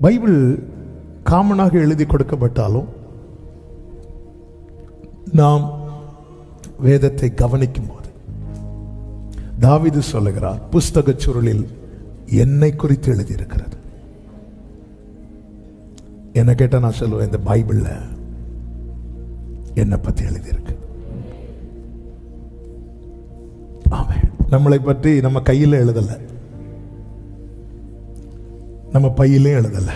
Bible காமனாக எழுதி கொடுக்கப்பட்டாலும் நாம் வேதத்தை கவனிக்கும் போது தாவிது சொல்லுகிறார் புஸ்தக சுருளில் என்னை குறித்து எழுதியிருக்கிறது. என்ன கேட்டால் நான் சொல்லுவேன் இந்த பைபிள்ல என்னை பற்றி எழுதியிருக்கு. ஆமாம் நம்மளை பற்றி நம்ம கையில் எழுதலை. நம்ம பையிலையும் எழுதலை.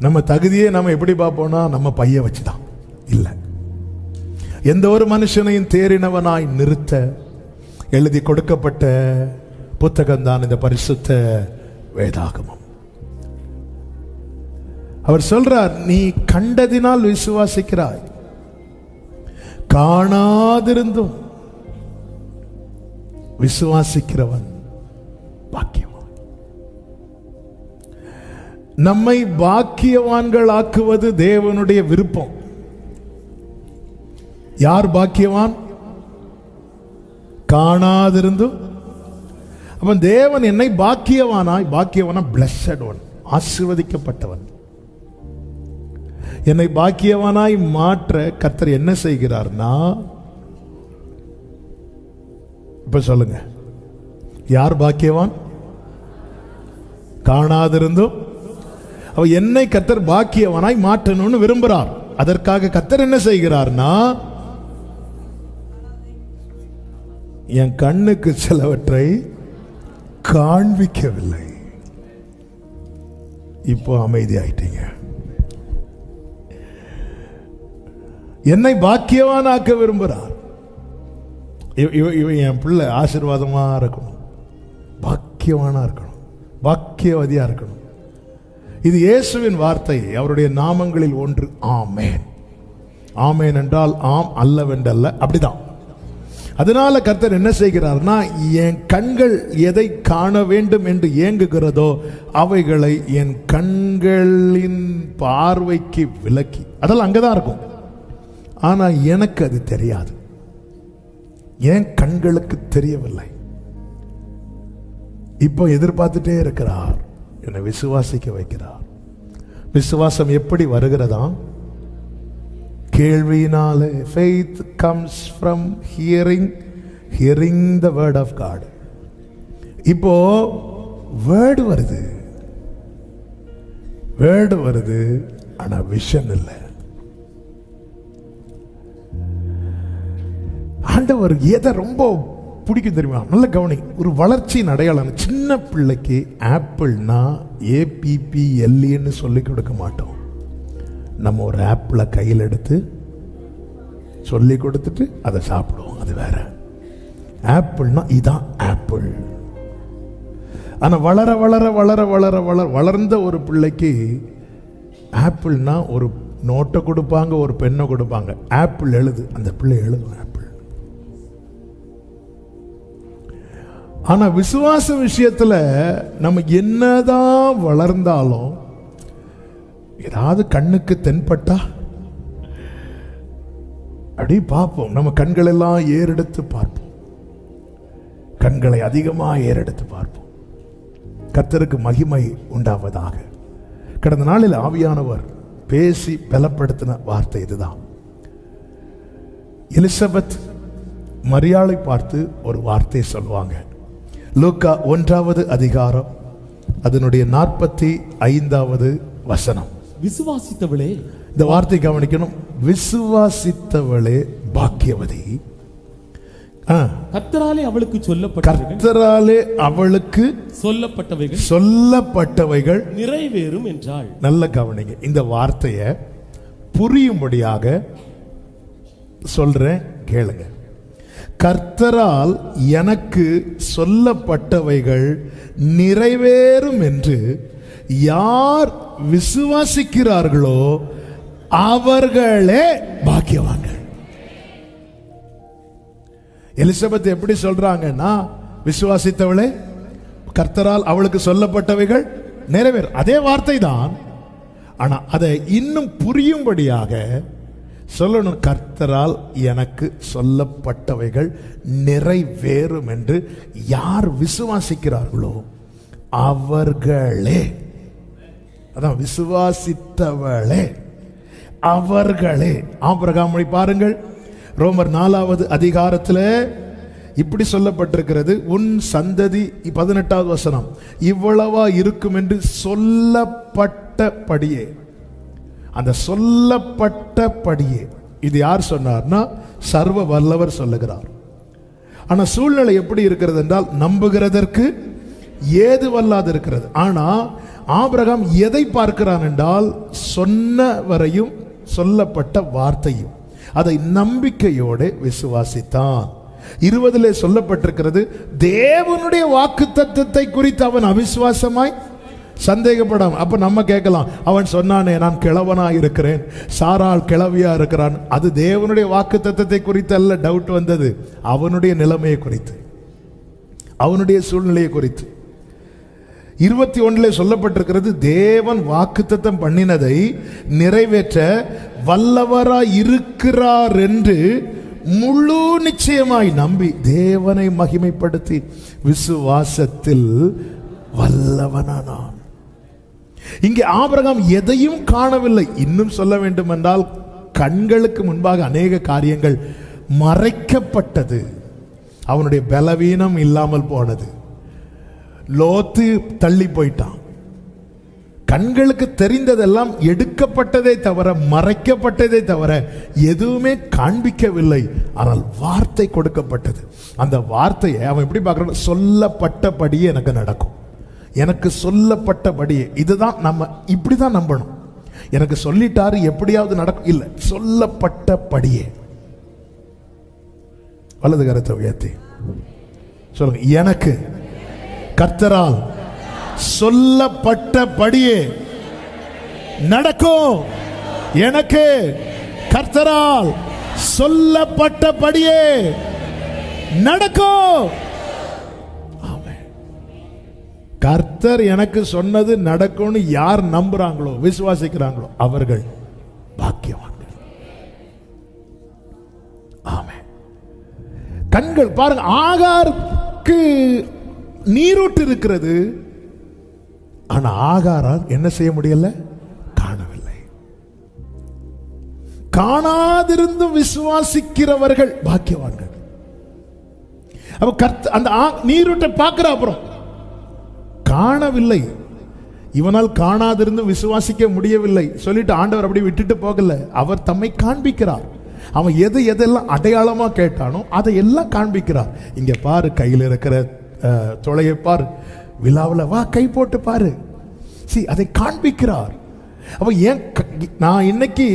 நம்ம தகுதியே நம்ம எப்படி பார்ப்போம்னா நம்ம பைய வச்சுதான். இல்லை. எந்த ஒரு மனுஷனையும் தேறினவனாய் நிறுத்த எழுதி கொடுக்கப்பட்ட புத்தகம் தான் இந்த பரிசுத்த வேதாகமம். அவர் சொல்றார் நீ கண்டதினால் விசுவாசிக்கிறாய். காணாதிருந்தும் விசுவாசிக்கிறவன் நம்மை பாக்கியவான்கள் ஆக்குவது தேவனுடைய விருப்பம். யார் பாக்கியவான்? காணாதிருந்தும். அப்ப தேவன் என்னை பாக்கியவானாய். பாக்கியவானா பிளஸட் ஒன் ஆசிர்வதிக்கப்பட்டவன். என்னை பாக்கியவானாய் மாற்ற கத்தர் என்ன செய்கிறார்னா இப்ப சொல்லுங்க. யார் பாக்கியவான்? காணாதிருந்தும். அவ என்னை கத்தர் பாக்கியவனாய் மாற்றணும்னு விரும்புறார். அதற்காக கத்தர் என்ன செய்கிறார்னா என் கண்ணுக்கு சிலவற்றை காண்பிக்கவில்லை. இப்போ அமைதி ஆயிட்டீங்க என்னை பாக்கியவானாக்க விரும்புகிறார் இவ- இவ- இவன் என் பிள்ளை ஆசீர்வாதமாக இருக்கணும். பாக்கியவானாக இருக்கணும். பாக்கியவதியா இருக்கணும். இது இயேசுவின் வார்த்தை அவருடைய நாமங்களில் ஒன்று. ஆமேன். ஆமேன் என்றால் ஆம் அல்லவென்றல்ல. அப்படிதான். அதனால கர்த்தர் என்ன செய்கிறார்னா என் கண்கள் எதை காண வேண்டும் என்று ஏங்குகிறதோ அவைகளை என் கண்களின் பார்வைக்கு விலக்கி. அதெல்லாம் அங்கதான் இருக்கும். ஆனால் எனக்கு அது தெரியாது. என் கண்களுக்கு தெரியவில்லை. இப்போ எதிர்பார்த்துட்டே இருக்கிறார். என்னை விசுவாசிக்க வைக்கிறார். விசுவாசம் எப்படி வருகிறதா? கேள்வியினாலே faith comes from hearing hearing the word of god. இப்போ வேர்டு வருது. வேர்டு வருது ஆனால் விஷன் இல்லை. ஆண்டவர் எதை ரொம்ப பிடிக்கும் தெரியுமா? நல்ல கவனி. ஒரு வளர்ச்சியின் அடையாளம். சின்ன பிள்ளைக்கு ஆப்பிள்னா ஏபிபிஎல்இன்னு சொல்லி கொடுக்க மாட்டோம். நம்ம ஒரு ஆப்பிளை கையில் எடுத்து சொல்லி கொடுத்துட்டு அதை சாப்பிடுவோம். அது வேற. ஆப்பிள்னா இதான் ஆப்பிள். ஆனால் வளர வளர வளர வளர வளர வளர்ந்த ஒரு பிள்ளைக்கு ஆப்பிள்னா ஒரு நோட்டை கொடுப்பாங்க ஒரு பெண்ணை கொடுப்பாங்க. ஆப்பிள் எழுது. அந்த பிள்ளை எழுதும் ஆப்பிள். ஆனால் விசுவாச விஷயத்தில் நம்ம என்னதான் வளர்ந்தாலும் ஏதாவது கண்ணுக்கு தென்பட்டா அப்படி பார்ப்போம். நம்ம கண்கள் எல்லாம் ஏறெடுத்து பார்ப்போம். கண்களை அதிகமாக ஏறெடுத்து பார்ப்போம். கத்தருக்கு மகிமை உண்டாவதாக. கடந்த நாளில் ஆவியானவர் பேசி பலப்படுத்தின வார்த்தை இதுதான். எலிசபெத் மரியாளை பார்த்து ஒரு வார்த்தை சொல்லுவாங்க. லூக்கா ஒன்றாவது அதிகாரம் அதனுடைய நாற்பத்தி ஐந்தாவது வசனம். விசுவாசித்தவளே இந்த வார்த்தை கவனிக்கணும். விசுவாசித்தவளே பாக்கியவதி. கர்த்தராலே அவளுக்கு சொல்லப்பட்டவைகள் கர்த்தராலே அவளுக்கு சொல்லப்பட்டவைகள் சொல்லப்பட்டவைகள். நிறைவேறும் என்றாள். நல்ல கவனிங்க. இந்த வார்த்தையை புரியும்படியாக சொல்றேன் கேளுங்க. கர்த்தரால் எனக்கு சொல்லப்பட்டவைகள் நிறைவேறும் என்று யார் விசுவாசிக்கிறார்களோ அவர்களே பாக்கியவான்கள். எலிசபெத் எப்படி சொல்றாங்கன்னா விசுவாசித்தவளே கர்த்தரால் அவளுக்கு சொல்லப்பட்டவைகள் நிறைவேறும். அதே வார்த்தை தான் ஆனா அதை இன்னும் புரியும்படியாக சொல்லணும் கர்த்தரால் எனக்கு சொல்லப்பட்டவைகள் நிறைவேறும் என்று யார் விசுவாசிக்கிறார்களோ அவர்களே. அதான் விசுவாசித்தவளே. அவர்களே. ஆபிரகாமை பாருங்கள். ரோமர் நாலாவது அதிகாரத்தில் இப்படி சொல்லப்பட்டிருக்கிறது. உன் சந்ததி பதினெட்டாவது வசனம் இவ்வளவா இருக்கும் என்று சொல்லப்பட்டபடியே. அந்த சொல்லப்பட்டபடியே இது யார் சொன்னார்னா சர்வ வல்லவர் சொல்லுகிறார். ஆனால் சூழ்நிலை எப்படி இருக்கிறது என்றால் நம்புகிறதற்கு ஏது வல்லாது இருக்கிறது. ஆனால் ஆபிரகாம் எதை பார்க்கிறான் என்றால் சொன்னவரையும் சொல்லப்பட்ட வார்த்தையும் அதை நம்பிக்கையோடு விசுவாசித்தான். இருபதிலே சொல்லப்பட்டிருக்கிறது தேவனுடைய வாக்கு தத்துவத்தை குறித்து அவன் அவிசுவாசமாய் சந்தேகப்படாம அப்ப நம்ம கேட்கலாம் அவன் சொன்னானே நான் கிழவனா இருக்கிறேன். சாரால் கிழவியா இருக்கிறான். அது தேவனுடைய வாக்கு தத்தத்தை குறித்து அல்ல டவுட் வந்தது. அவனுடைய நிலைமையை குறித்து. அவனுடைய சூழ்நிலையை குறித்து. இருபத்தி ஒன்றிலே சொல்லப்பட்டிருக்கிறது தேவன் வாக்குத்தத்தம் பண்ணினதை நிறைவேற்ற வல்லவராய் இருக்கிறார் என்று முழு நிச்சயமாய் நம்பி தேவனை மகிமைப்படுத்தி விசுவாசத்தில் வல்லவனானான் இங்கே ஆபிரகாம் எதையும் காணவில்லை. இன்னும் சொல்ல வேண்டும் என்றால் கண்களுக்கு முன்பாக அநேக காரியங்கள் மறைக்கப்பட்டது. அவனுடைய பலவீனம் இல்லாமல் போனது. லோத்து தள்ளி போயிட்டான். கண்களுக்கு தெரிந்ததெல்லாம் எடுக்கப்பட்டதே தவிர மறைக்கப்பட்டதே தவிர எதுவுமே காண்பிக்கவில்லை. ஆனால் வார்த்தை கொடுக்கப்பட்டது. அந்த வார்த்தையை அவன் எப்படி பார்க்கணும் சொல்லப்பட்டபடியே எனக்கு நடக்கும். எனக்கு சொல்லப்பட்டபடியே இதுதான் நம்ம இப்படி தான் நம்பணும். எனக்கு சொல்லிட்டாரு எப்படியாவது நடக்கும். இல்லை சொல்லப்பட்டபடியே. வலது கருத்தை உயர்த்தி. சொல்லுங்க எனக்கு கர்த்தரால் சொல்லப்பட்டபடியே நடக்கும். எனக்கு கர்த்தரால் சொல்லப்பட்டபடியே நடக்கும். கர்த்தர் எனக்கு சொன்னது நடக்கும்னு யார் நம்புறாங்களோ விசுவாசிக்கிறாங்களோ அவர்கள் பாக்கியவான்கள். ஆமே கண்கள் பாருங்க ஆகாருக்கு நீரூட்டு இருக்கிறது. ஆனா ஆகாரால் என்ன செய்ய முடியல? காணவில்லை. காணாதிருந்தும் விசுவாசிக்கிறவர்கள் பாக்கியவான்கள். அப்ப கர்த்த அந்த ஆ- நீரூட்டை பார்க்கிற அப்புறம் காணவில்லை. இவனால் காணாதிருந்து விசுவாசிக்க முடியவில்லை. சொல்லிட்டு ஆண்டவர் அப்படி விட்டுட்டு போகல. அவர் தம்மை காண்பிக்கிறார். அவன் எது எதெல்லாம் அடையாளமா கேட்டானோ அதை எல்லாம் காண்பிக்கிறார். இங்க பாரு கையில் இருக்கிற தொலையை பார் பாரு. விழாவில் வா கை போட்டு பாரு. சி அதை காண்பிக்கிறார். அப்போ ஏன் நான் இன்னைக்கு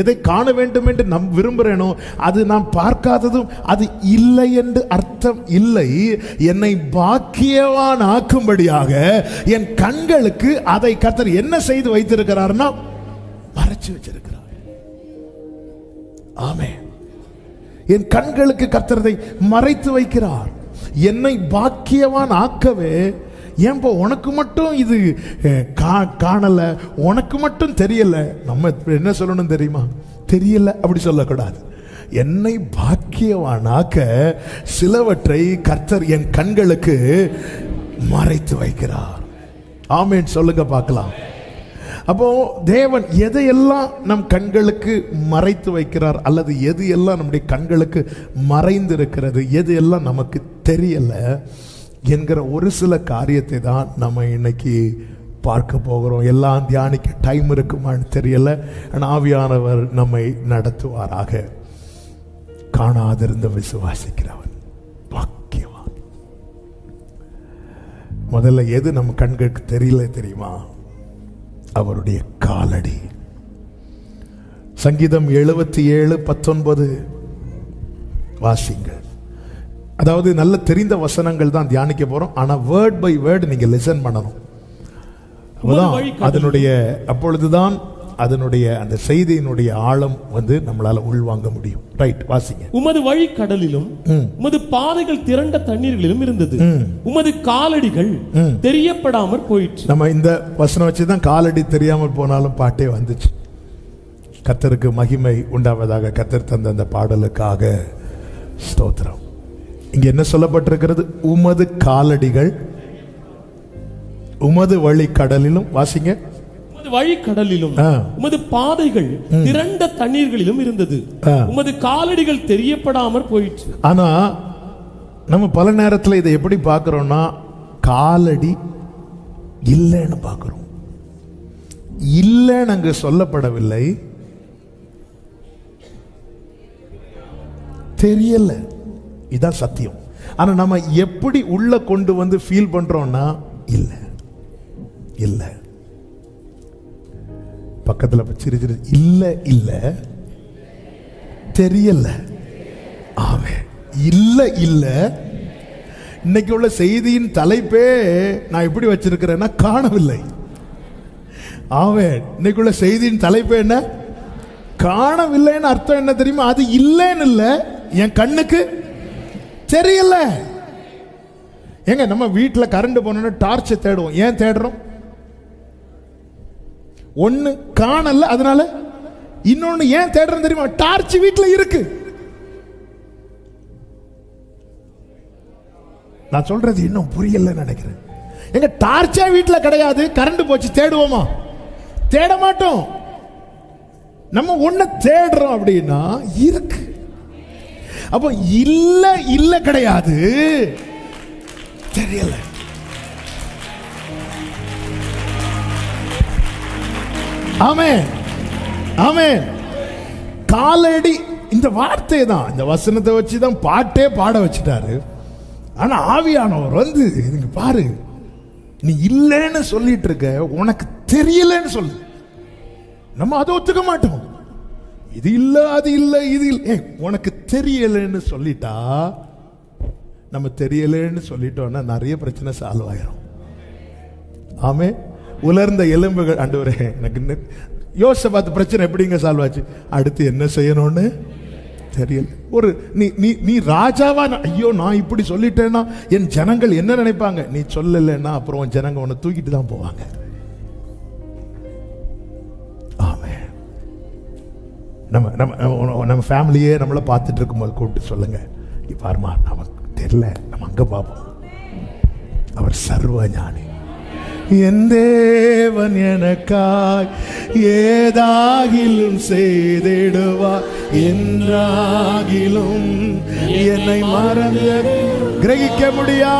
எதை காண வேண்டும் என்று நம் விரும்புகிறேனோ அது நான் பார்க்காததும் அது இல்லை என்று அர்த்தம் இல்லை. என்னை பாக்கியவான் ஆக்கும்படியாக என் கண்களுக்கு அதை கத்தர் என்ன செய்து வைத்திருக்கிறார்னா மறைச்சு வச்சிருக்கிறார். ஆமே என் கண்களுக்கு கர்த்தரதை மறைத்து வைக்கிறார். என்னை பாக்கியவான் ஆக்கவே ஏன்பா உனக்கு மட்டும் இது கா- காணலை? உனக்கு மட்டும் தெரியலை. நம்ம என்ன சொல்லணும் தெரியுமா? தெரியலை அப்படி சொல்லக்கூடாது. என்னை பாக்கியவானாக்க சிலவற்றை கர்த்தர் என் கண்களுக்கு மறைத்து வைக்கிறார். ஆமேன். சொல்லுங்க பார்க்கலாம். அப்போ தேவன் எதையெல்லாம் நம் கண்களுக்கு மறைத்து வைக்கிறார் அல்லது எது எல்லாம் நம்முடைய கண்களுக்கு மறைந்து இருக்கிறது எது எல்லாம் நமக்கு தெரியலை என்கிற ஒரு சில காரியத்தை தான் நம்ம இன்னைக்கு பார்க்க போகிறோம். எல்லாம் தியானிக்க டைம் இருக்குமான்னு தெரியல. ஆவியானவர் நம்மை நடத்துவாராக. காணாதிருந்த விசுவாசிக்கிறவன். பாக்கியவான். முதல்ல எது நம்ம கண்களுக்கு தெரியல தெரியுமா? அவருடைய காலடி. சங்கீதம் எழுபத்தி ஏழு பத்தொன்பது. வாசிங்கள். அதாவது நல்ல தெரிந்த வசனங்கள் தான் தியானிக்க போறோம் ஆனா வேர்ட் பை வேர்ட் நீங்க லிசன் பண்ணணும் அப்பதான். அதனுடைய அப்பொழுதுதான் அதனுடைய அந்த செய்தியினுடைய ஆழம் வந்து நம்மளால உள்வாங்க முடியும் ரைட் வாசிங்க உமது வழி கடலிலும். உமது பாதைகள் திரண்ட தண்ணீர்களிலும் இருந்தது. உமது காலடிகள் ம். தெரியப்படாமற் போயிற்று நம்ம இந்த வசனம் வச்சு தான் காலடி தெரியாமல் போனாலும் பாட்டே வந்துச்சு கத்தருக்கு மகிமை உண்டாவதாக கத்தர் தந்த அந்த பாடலுக்காக ஸ்தோத்திரம் இங்க என்ன சொல்லப்பட்டிருக்கிறது? உமது காலடிகள் உமது வழி கடலிலும் வாசிங்க. உமது வழிக்கடலிலும் ஆ. உமது பாதைகள் திரண்ட தண்ணீர்களிலும் இருந்தது. உமது காலடிகள் தெரியப்படாமற் போயிற்று. ஆனா நம்ம பல நேரத்தில் இதை எப்படி பார்க்குறோம்னா காலடி இல்லைன்னு பார்க்குறோம். இல்லைன்னு அங்கு சொல்லப்படவில்லை. தெரியல. இதுதான் சத்தியம். ஆனால் நம்ம எப்படி உள்ள கொண்டு வந்து ஃபீல் பண்ணுறோன்னா இல்லை. இல்லை. பக்கத்தில் சிறு சிறு இல்லை இல்லை. தெரியல. ஆமே. இல்லை இல்லை. இன்னைக்கு உள்ள செய்தியின் தலைப்பே நான் எப்படி வச்சிருக்கிறேன்னா காணவில்லை. ஆவே இன்னைக்கு உள்ள செய்தியின் தலைப்பே என்ன? காணவில்லைன்னு அர்த்தம் என்ன தெரியுமா? அது இல்லைன்னு இல்லை. என் கண்ணுக்கு தெரியல. ஏங்க நம்ம வீட்டில் கரண்ட் போனோம்னா டார்ச்சை தேடுவோம். ஏன் தேடுறோம்? ஒன்று காணல அதனால இன்னொன்னு ஏன் தேடுறோம் தெரியுமா? டார்ச் வீட்டில் இருக்கு. நான் சொல்றது இன்னும் புரியலன்னு நினைக்கிறேன். எங்க டார்ச்சே வீட்டில் கிடையாது கரண்ட் போச்சு தேடுவோமா? தேட மாட்டோம். நம்ம ஒன்ன தேடுறோம் அப்படின்னா இருக்கு. அப்போ இல்ல இல்ல கிடையாது. தெரியல. ஆமே ஆமே காலடி இந்த வார்த்தை தான் இந்த வசனத்தை வச்சு தான் பாட்டே பாட வச்சுட்டாரு. ஆனா ஆவியானவர் வந்து இதுங்க பாரு நீ இல்லைன்னு சொல்லிட்டு இருக்க உனக்கு தெரியலன்னு சொல்லு. நம்ம அதை ஒத்துக்க மாட்டோம். இது இல்ல அது இல்ல இது இல்லை. உனக்கு தெரியலைன்னு சொல்லிட்டா நம்ம தெரியலைன்னு சொல்லிட்டோம்னா நிறைய பிரச்சனை சால்வ் ஆயிரும். ஆமே? உலர்ந்த எலும்புகள் ஆண்டவரே எனக்கு யோசிச்சு பார்த்து பிரச்சனை எப்படிங்க சால்வ் ஆச்சு? அடுத்து என்ன செய்யணும்னு? தெரியல. ஒரு நீ நீ நீ ராஜாவா? ஐயோ நான் இப்படி சொல்லிட்டேன்னா என் ஜனங்கள் என்ன நினைப்பாங்க? நீ சொல்லலைன்னா அப்புறம் ஜனங்க உன்னை தூக்கிட்டு தான் போவாங்க. நம்ம நம்ம நம்ம- ஃபேமிலியே நம்மளை பார்த்துட்டு இருக்கும்போது கூப்பிட்டு சொல்லுங்க. பாருமா நமக்கு தெரியல. நம்ம அங்க பார்ப்போம். அவர் சர்வ ஞானி. என் தேவன் எனக்காய் ஏதாகிலும் செய்திடுவார் என்றாகிலும் என்னை மறந்து கிரகிக்க முடியா?